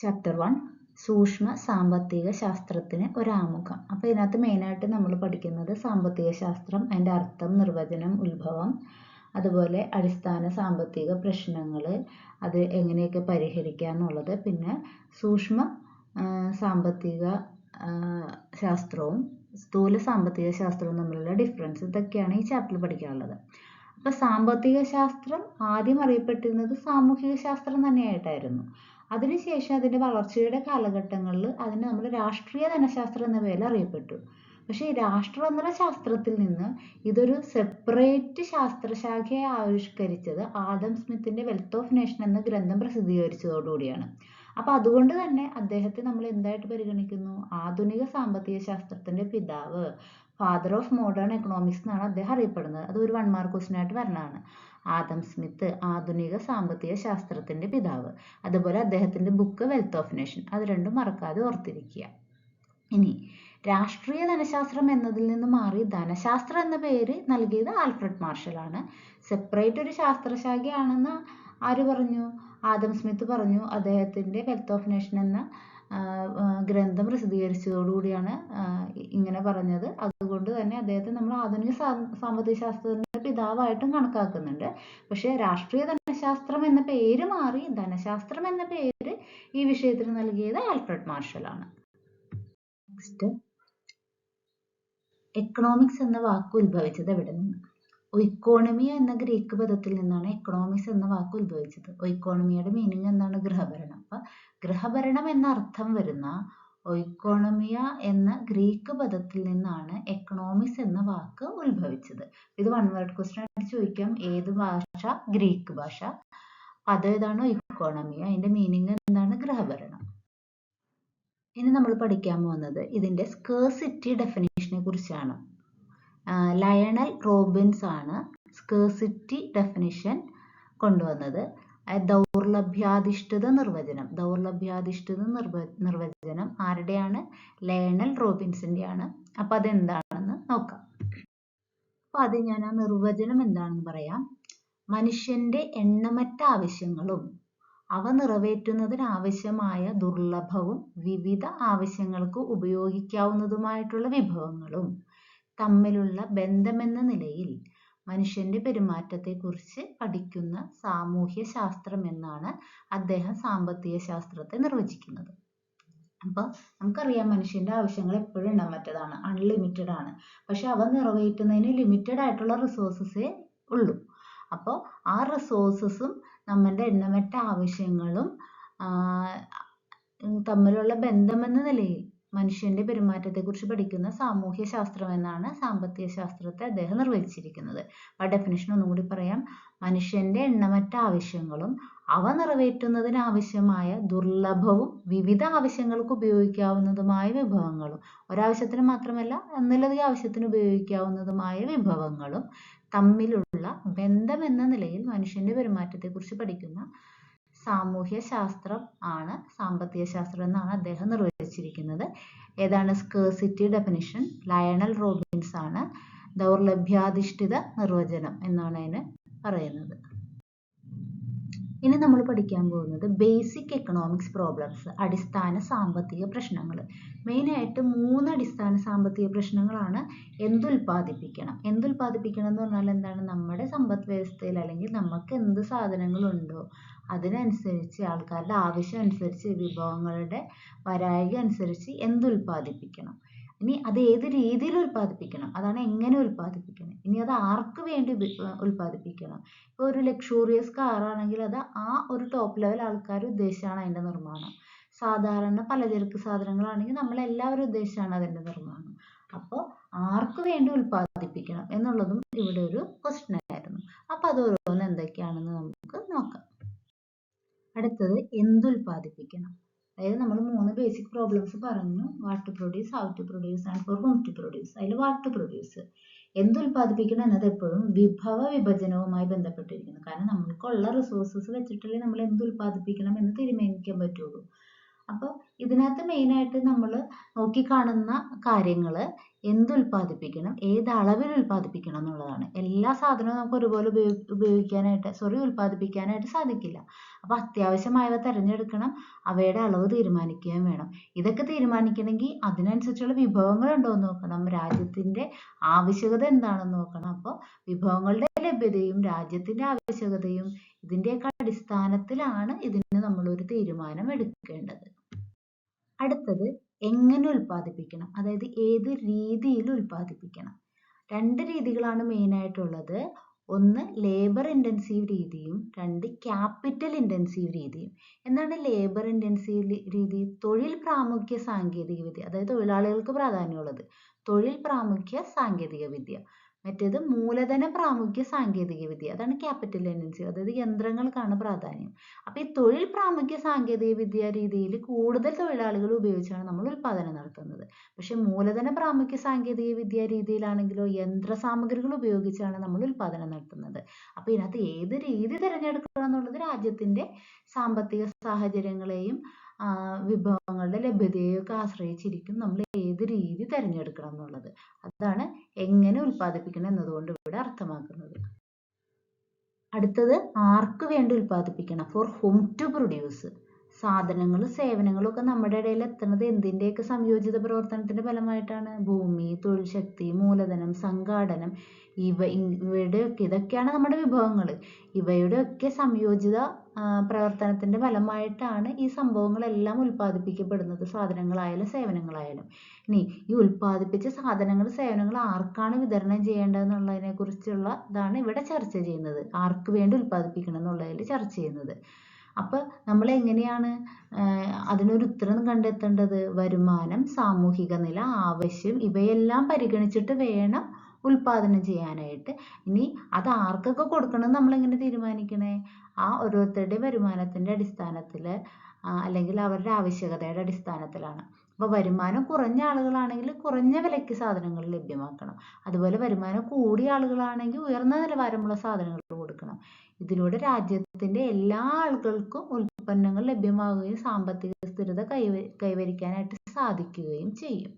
Chapter one സൂക്ഷ്മ സാമ്പത്തിക ശാസ്ത്രത്തിന് ഒരാമുഖം. അപ്പോൾ ഇതിനകത്ത് മെയിനായിട്ട് നമ്മൾ പഠിക്കുന്നത് സാമ്പത്തിക ശാസ്ത്രം അതിന്റെ അർത്ഥം നിർവചനം ഉത്ഭവം അതുപോലെ അടിസ്ഥാന സാമ്പത്തിക പ്രശ്നങ്ങൾ അത് എങ്ങനെയൊക്കെ പരിഹരിക്കുക എന്നുള്ളത് പിന്നെ സൂക്ഷ്മ സാമ്പത്തിക ശാസ്ത്രവും സ്ഥൂല സാമ്പത്തിക ശാസ്ത്രവും തമ്മിലുള്ള ഡിഫറൻസ് ഇതൊക്കെയാണ് ഈ ചാപ്റ്ററിൽ പഠിക്കാനുള്ളത്. അപ്പോൾ സാമ്പത്തിക ശാസ്ത്രം ആദ്യം അറിയപ്പെട്ടിരുന്നത് സാമൂഹിക ശാസ്ത്രം തന്നെയായിട്ടായിരുന്നു. അതിനുശേഷം അതിന്റെ വളർച്ചയുടെ കാലഘട്ടങ്ങളിൽ അതിന് നമ്മൾ രാഷ്ട്രീയ ധനശാസ്ത്രം എന്ന പേരിൽ അറിയപ്പെട്ടു. പക്ഷേ രാഷ്ട്രതന്ത്ര ശാസ്ത്രത്തിൽ നിന്ന് ഇതൊരു സെപ്പറേറ്റ് ശാസ്ത്രശാഖയെ ആവിഷ്കരിച്ചത് ആദം സ്മിത്തിന്റെ വെൽത്ത് ഓഫ് നേഷൻ എന്ന ഗ്രന്ഥം പ്രസിദ്ധീകരിച്ചതോടുകൂടിയാണ് അപ്പൊ അതുകൊണ്ട് തന്നെ അദ്ദേഹത്തെ നമ്മൾ എന്തായിട്ട് പരിഗണിക്കുന്നു? ആധുനിക സാമ്പത്തിക ശാസ്ത്രത്തിന്റെ പിതാവ്. ഫാദർ ഓഫ് മോഡേൺ എക്കണോമിക്സ് എന്നാണ് അദ്ദേഹം അറിയപ്പെടുന്നത്. അത് ഒരു വൺ മാർക്ക് ക്വസ്റ്റ്യൻ ആയിട്ട് വരുന്നതാണ് ആദം സ്മിത്ത് ആധുനിക സാമ്പത്തിക ശാസ്ത്രത്തിന്റെ പിതാവ്. അതുപോലെ അദ്ദേഹത്തിന്റെ ബുക്ക് വെൽത്ത് ഓഫ് നേഷൻ അത് രണ്ടും മറക്കാതെ ഓർത്തിരിക്കുക. ഇനി രാഷ്ട്രീയ ധനശാസ്ത്രം എന്നതിൽ നിന്ന് മാറി ധനശാസ്ത്രം എന്ന പേര് നൽകിയത് ആൽഫ്രഡ് മാർഷൽ ആണ്. സെപ്പറേറ്റ് ഒരു ശാസ്ത്രശാഖയാണെന്ന് ആര് പറഞ്ഞു? ആദം സ്മിത്ത് പറഞ്ഞു. അദ്ദേഹത്തിന്റെ വെൽത്ത് ഓഫ് നേഷൻ എന്ന ഗ്രന്ഥം പ്രസിദ്ധീകരിച്ചതോടുകൂടിയാണ് ഇങ്ങനെ പറഞ്ഞത്. അതുകൊണ്ട് തന്നെ അദ്ദേഹത്തെ നമ്മൾ ആധുനിക സാമ്പത്തിക ശാസ്ത്രത്തിന്റെ പിതാവായിട്ടും കണക്കാക്കുന്നുണ്ട്. പക്ഷേ രാഷ്ട്രീയ ധനശാസ്ത്രം എന്ന പേര് മാറി ധനശാസ്ത്രം എന്ന പേര് ഈ വിഷയത്തിന് നൽകിയത് ആൽഫ്രഡ് മാർഷൽ ആണ് നെക്സ്റ്റ് എക്കണോമിക്സ് എന്ന വാക്ക് ഉത്ഭവിച്ചത് എവിടെ നിന്ന്? ഒയിക്കോണമിയ എന്ന ഗ്രീക്ക് പദത്തിൽ നിന്നാണ് എക്കണോമിക്സ് എന്ന വാക്ക് ഉത്ഭവിച്ചത്. ഒയിക്കോണമിയുടെ മീനിങ് എന്താണ്? ഗൃഹഭരണം. അപ്പൊ ഗൃഹഭരണം എന്ന അർത്ഥം വരുന്ന ഒയിക്കോണമിയ എന്ന ഗ്രീക്ക് പദത്തിൽ നിന്നാണ് എക്കണോമിക്സ് എന്ന വാക്ക് ഉത്ഭവിച്ചത്. ഇത് വൺ വേർഡ് ക്വസ്റ്റ്യൻ ആയിട്ട് ചോദിക്കാം. ഏത് ഭാഷ? ഗ്രീക്ക് ഭാഷ. പദം ഏതാണ് ഒയിക്കോണമിയ? അതിന്റെ മീനിങ് എന്താണ്? ഗ്രഹഭരണം ഇനി നമ്മൾ പഠിക്കാൻ പോകുന്നത് ഇതിന്റെ സ്കേഴ്സിറ്റി ഡെഫിനേഷനെ കുറിച്ചാണ്. ലയണൽ റോബിൻസ് ആണ് സ്കേഴ്സിറ്റി ഡെഫിനിഷൻ കൊണ്ടുവന്നത്. ദൗർലഭ്യാധിഷ്ഠിത നിർവചനം. ദൗർലഭ്യാധിഷ്ഠിത നിർവ നിർവചനം ആരുടെയാണ്? ലയണൽ റോബിൻസിന്റെയാണ് അപ്പൊ അതെന്താണെന്ന് നോക്കാം. അപ്പൊ അത് ഞാൻ ആ നിർവചനം എന്താണെന്ന് പറയാം. മനുഷ്യന്റെ എണ്ണമറ്റ ആവശ്യങ്ങളും അവ നിറവേറ്റുന്നതിന് ആവശ്യമായ ദുർലഭവും വിവിധ ആവശ്യങ്ങൾക്ക് ഉപയോഗിക്കാവുന്നതുമായിട്ടുള്ള വിഭവങ്ങളും തമ്മിലുള്ള ബന്ധമെന്ന നിലയിൽ മനുഷ്യന്റെ പെരുമാറ്റത്തെക്കുറിച്ച് പഠിക്കുന്ന സാമൂഹ്യ ശാസ്ത്രം എന്നാണ് അദ്ദേഹം സാമ്പത്തിക ശാസ്ത്രത്തെ നിർവചിക്കുന്നത്. അപ്പൊ നമുക്കറിയാം മനുഷ്യന്റെ ആവശ്യങ്ങൾ എപ്പോഴും എണ്ണമറ്റതാണ് അൺലിമിറ്റഡ് ആണ്. പക്ഷെ അവ നിറവേറ്റുന്നതിന് ലിമിറ്റഡ് ആയിട്ടുള്ള റിസോഴ്സസേ ഉള്ളൂ. അപ്പോൾ ആ റിസോഴ്സസും നമ്മളുടെ എണ്ണമറ്റ ആവശ്യങ്ങളും തമ്മിലുള്ള ബന്ധമെന്ന നിലയിൽ മനുഷ്യന്റെ പെരുമാറ്റത്തെക്കുറിച്ച് പഠിക്കുന്ന സാമൂഹ്യ ശാസ്ത്രം എന്നാണ് സാമ്പത്തിക ശാസ്ത്രത്തെ അദ്ദേഹം നിർവചിച്ചിരിക്കുന്നത് ആ ഡെഫിനേഷൻ ഒന്നുകൂടി പറയാം. മനുഷ്യന്റെ എണ്ണമറ്റ ആവശ്യങ്ങളും അവ നിറവേറ്റുന്നതിന് ആവശ്യമായ ദുർലഭവും വിവിധ ആവശ്യങ്ങൾക്ക് ഉപയോഗിക്കാവുന്നതുമായ വിഭവങ്ങളും ഒരാവശ്യത്തിന് മാത്രമല്ല ഒന്നിലധികം ആവശ്യത്തിന് ഉപയോഗിക്കാവുന്നതുമായ വിഭവങ്ങളും തമ്മിലുള്ള ബന്ധം എന്ന നിലയിൽ മനുഷ്യന്റെ പെരുമാറ്റത്തെക്കുറിച്ച് പഠിക്കുന്ന സാമൂഹ്യ ശാസ്ത്രം ആണ് സാമ്പത്തിക ശാസ്ത്രം എന്നാണ് അദ്ദേഹം നിർവചിച്ചിരിക്കുന്നത് ഏതാണ്? സ്കേഴ്സിറ്റി ഡെഫിനിഷൻ ലയണൽ റോബിൻസ് ആണ് ദൗർലഭ്യാധിഷ്ഠിത നിർവചനം എന്നാണ് അതിന് പറയുന്നത്. ഇനി നമ്മൾ പഠിക്കാൻ പോകുന്നത് ബേസിക് എക്കണോമിക്സ് പ്രോബ്ലംസ് അടിസ്ഥാന സാമ്പത്തിക പ്രശ്നങ്ങൾ. മെയിനായിട്ട് മൂന്ന് അടിസ്ഥാന സാമ്പത്തിക പ്രശ്നങ്ങളാണ് എന്തുൽപാദിപ്പിക്കണം എന്തുൽപാദിപ്പിക്കണം എന്ന് പറഞ്ഞാൽ എന്താണ്? നമ്മുടെ സമ്പദ് വ്യവസ്ഥയിൽ അല്ലെങ്കിൽ നമുക്ക് എന്ത് സാധനങ്ങളുണ്ടോ അതിനനുസരിച്ച് ആൾക്കാരുടെ ആവശ്യം അനുസരിച്ച് വിഭവങ്ങളുടെ വരായിക അനുസരിച്ച് എന്തുൽപാദിപ്പിക്കണം ഇനി അത് ഏത് രീതിയിൽ ഉൽപ്പാദിപ്പിക്കണം? അതാണ് എങ്ങനെ ഉൽപ്പാദിപ്പിക്കണം? ഇനി അത് ആർക്ക് വേണ്ടി ഉൽപ്പാദിപ്പിക്കണം? ഇപ്പോൾ ഒരു ലക്ഷൂറിയസ് കാർ ആണെങ്കിൽ അത് ആ ഒരു ടോപ്പ് ലെവൽ ആൾക്കാർ ഉദ്ദേശിച്ചാണ് അതിന്റെ നിർമ്മാണം. സാധാരണ പലചരക്ക് സാധനങ്ങളാണെങ്കിൽ നമ്മൾ എല്ലാവരും ഉദ്ദേശിച്ചാണ് അതിന്റെ നിർമ്മാണം. അപ്പോൾ ആർക്ക് വേണ്ടി ഉൽപ്പാദിപ്പിക്കണം എന്നുള്ളതും ഇവിടെ ഒരു ക്വസ്റ്റ്യൻ ആയിരുന്നു. അപ്പോൾ അത് ഓരോന്ന് എന്തൊക്കെയാണെന്ന് നമുക്ക് നോക്കാം. അടുത്തത് എന്തുൽപാദിപ്പിക്കണം അതായത് നമ്മൾ മൂന്ന് ബേസിക് പ്രോബ്ലംസ് പറഞ്ഞു. What produce how to produce and for whom to produce അതിൽ വാട്ട് പ്രൊഡ്യൂസ് എന്തുൽപാദിപ്പിക്കണം എന്നത് എപ്പോഴും വിഭവ വിഭജനവുമായി ബന്ധപ്പെട്ടിരിക്കുന്നു. കാരണം നമ്മൾക്കുള്ള റിസോഴ്സസ് വെച്ചിട്ടല്ലേ നമ്മൾ എന്ത് ഉൽപ്പാദിപ്പിക്കണം എന്ന് തീരുമാനിക്കാൻ പറ്റുള്ളൂ. അപ്പോൾ ഇതിനകത്ത് മെയിനായിട്ട് നമ്മൾ നോക്കിക്കാണുന്ന കാര്യങ്ങൾ എന്ത് ഉൽപ്പാദിപ്പിക്കണം ഏത് അളവിൽ ഉൽപ്പാദിപ്പിക്കണം എന്നുള്ളതാണ്. എല്ലാ സാധനവും നമുക്ക് ഒരുപോലെ ഉപയോഗി ഉപയോഗിക്കാനായിട്ട് സോറി ഉൽപ്പാദിപ്പിക്കാനായിട്ട് സാധിക്കില്ല. അപ്പോൾ അത്യാവശ്യമായവ തിരഞ്ഞെടുക്കണം അവയുടെ അളവ് തീരുമാനിക്കുകയും വേണം. ഇതൊക്കെ തീരുമാനിക്കണമെങ്കിൽ അതിനനുസരിച്ചുള്ള വിഭവങ്ങൾ ഉണ്ടോ എന്ന് നോക്കണം. രാജ്യത്തിന്റെ ആവശ്യകത എന്താണെന്ന് നോക്കണം. അപ്പോൾ വിഭവങ്ങളുടെ ലഭ്യതയും രാജ്യത്തിന്റെ ആവശ്യകതയും ഇതിന്റെയൊക്കെ അടിസ്ഥാനത്തിലാണ് ഇതിന് നമ്മളൊരു തീരുമാനം എടുക്കേണ്ടത്. അടുത്തത് എങ്ങനെ ഉൽപ്പാദിപ്പിക്കണം? അതായത് ഏത് രീതിയിൽ ഉൽപ്പാദിപ്പിക്കണം? രണ്ട് രീതികളാണ് മെയിനായിട്ടുള്ളത് ഒന്ന് ലേബർ ഇന്റൻസീവ് രീതിയും രണ്ട് ക്യാപിറ്റൽ ഇന്റൻസീവ് രീതിയും. എന്താണ് ലേബർ ഇന്റൻസീവ് രീതി? തൊഴിൽ പ്രാമുഖ്യ സാങ്കേതിക വിദ്യ അതായത് തൊഴിലാളികൾക്ക് പ്രാധാന്യമുള്ളത്. തൊഴിൽ പ്രാമുഖ്യ സാങ്കേതിക വിദ്യ മറ്റേത് മൂലധന പ്രാമുഖ്യ സാങ്കേതിക വിദ്യ. അതാണ് ക്യാപിറ്റൽ ഇന്റൻസീവ് അതായത് യന്ത്രങ്ങൾക്കാണ് പ്രാധാന്യം. അപ്പോൾ ഈ തൊഴിൽ പ്രാമുഖ്യ സാങ്കേതിക വിദ്യ രീതിയിൽ കൂടുതൽ തൊഴിലാളികൾ ഉപയോഗിച്ചാണ് നമ്മൾ ഉൽപ്പാദനം നടത്തുന്നത്. പക്ഷെ മൂലധന പ്രാമുഖ്യ സാങ്കേതിക വിദ്യ രീതിയിലാണെങ്കിലോ യന്ത്ര സാമഗ്രികൾ ഉപയോഗിച്ചാണ് നമ്മൾ ഉൽപ്പാദനം നടത്തുന്നത്. അപ്പോൾ ഇതിനകത്ത് ഏത് രീതി തിരഞ്ഞെടുക്കണം എന്നുള്ളത് രാജ്യത്തിന്റെ സാമ്പത്തിക സാഹചര്യങ്ങളെയും വിഭവങ്ങളുടെ ലഭ്യതയെയൊക്കെ ആശ്രയിച്ചിരിക്കും നമ്മൾ ഏത് രീതി തിരഞ്ഞെടുക്കണം എന്നുള്ളത്. അതാണ് എങ്ങനെ ഉൽപ്പാദിപ്പിക്കണം എന്നതുകൊണ്ട് ഇവിടെ അർത്ഥമാക്കുന്നത്. അടുത്തത് ആർക്ക് വേണ്ടി ഉൽപ്പാദിപ്പിക്കണം? ഫോർ ഹും ടു പ്രൊഡ്യൂസ് സാധനങ്ങളും സേവനങ്ങളും ഒക്കെ നമ്മുടെ ഇടയിൽ എത്തുന്നത് എന്തിന്റെയൊക്കെ സംയോജിത പ്രവർത്തനത്തിന്റെ ഫലമായിട്ടാണ്? ഭൂമി തൊഴിൽ ശക്തി മൂലധനം സംഘാടനം ഇവ ഇവയുടെയൊക്കെ ഇതൊക്കെയാണ് നമ്മുടെ വിഭവങ്ങൾ. ഇവയുടെയൊക്കെ സംയോജിത പ്രവർത്തനത്തിന്റെ ഫലമായിട്ടാണ് ഈ സംഭവങ്ങളെല്ലാം ഉൽപ്പാദിപ്പിക്കപ്പെടുന്നത്. സാധനങ്ങളായാലും സേവനങ്ങളായാലും. ഇനി ഈ ഉൽപ്പാദിപ്പിച്ച സാധനങ്ങൾ സേവനങ്ങൾ ആർക്കാണ് വിതരണം ചെയ്യേണ്ടതെന്നുള്ളതിനെ കുറിച്ചുള്ള ഇതാണ് ഇവിടെ ചർച്ച ചെയ്യുന്നത്. ആർക്ക് വേണ്ടി ഉൽപ്പാദിപ്പിക്കണം എന്നുള്ളതിൽ ചർച്ച ചെയ്യുന്നത്. അപ്പോൾ നമ്മൾ എങ്ങനെയാണ് അതിനൊരു ഉത്തരം കണ്ടെത്തേണ്ടത്? വരുമാനം സാമൂഹിക നില ആവശ്യം ഇവയെല്ലാം പരിഗണിച്ചിട്ട് വേണം ഉൽപാദനം ചെയ്യാനായിട്ട്. ഇനി അത് ആർക്കൊക്കെ കൊടുക്കണം നമ്മൾ എങ്ങനെ തീരുമാനിക്കണേ? ആ ഓരോരുത്തരുടെ വരുമാനത്തിന്റെ അടിസ്ഥാനത്തിൽ അല്ലെങ്കിൽ അവരുടെ ആവശ്യകതയുടെ അടിസ്ഥാനത്തിലാണ്. അപ്പോൾ വരുമാനം കുറഞ്ഞ ആളുകളാണെങ്കിൽ കുറഞ്ഞ വിലയ്ക്ക് സാധനങ്ങൾ ലഭ്യമാക്കണം. അതുപോലെ വരുമാനം കൂടിയ ആളുകളാണെങ്കിൽ ഉയർന്ന നിലവാരമുള്ള സാധനങ്ങൾ കൊടുക്കണം. ഇതിലൂടെ രാജ്യത്തിന്റെ എല്ലാ ആളുകൾക്കും ഉൽപ്പന്നങ്ങൾ ലഭ്യമാവുകയും സാമ്പത്തിക സ്ഥിരത കൈവ കൈവരിക്കാനായിട്ട് സാധിക്കുകയും ചെയ്യും.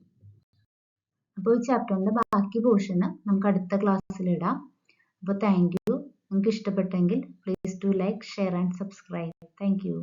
അപ്പോൾ ഈ ചാപ്റ്ററിന്റെ ബാക്കി പോർഷന് നമുക്ക് അടുത്ത ക്ലാസ്സിൽ ഇടാം. അപ്പോൾ താങ്ക് യു. നിങ്ങൾക്ക് ഇഷ്ടപ്പെട്ടെങ്കിൽ please to like share and subscribe. Thank you.